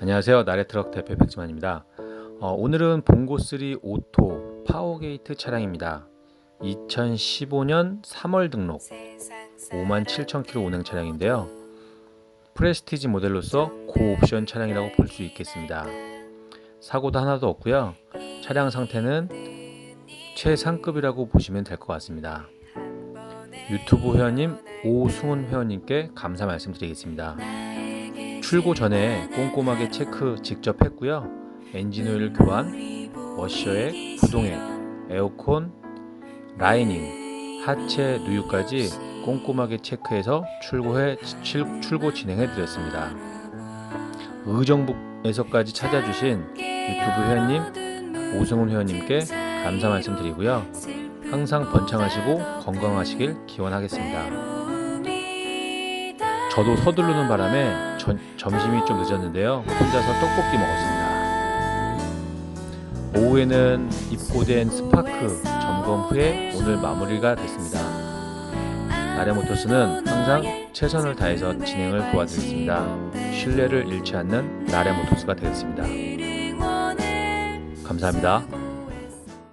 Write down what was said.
안녕하세요. 나래트럭 대표 백지만입니다. 어, 오늘은 봉고3 오토 파워게이트 차량입니다. 2015년 3월 등록 57,000km 운행 차량인데요. 프레스티지 모델로서 고옵션 차량이라고 볼 수 있겠습니다. 사고도 하나도 없고요. 차량 상태는 최상급이라고 보시면 될 것 같습니다. 유튜브 회원님 오승훈 회원님께 감사 말씀드리겠습니다. 출고 전에 꼼꼼하게 체크 직접 했고요. 엔진오일 교환, 워셔액, 부동액, 에어컨, 라이닝, 하체 누유까지 꼼꼼하게 체크해서 출고해 출- 출고 진행해 드렸습니다. 의정부에서까지 찾아주신 유튜브 회원님 오승훈 회원님께 감사 말씀드리고요. 항상 번창하시고 건강하시길 기원하겠습니다. 저도 서두르는 바람에 전- 점심이 좀 늦었는데요. 혼자서 떡볶이 먹었습니다. 오후에는 입고된 스파크 점검 후에 오늘 마무리가 됐습니다. 나래모토스는 항상 최선을 다해서 진행을 도와드리겠습니다. 신뢰를 잃지 않는 나래모토스가 되겠습니다. 감사합니다.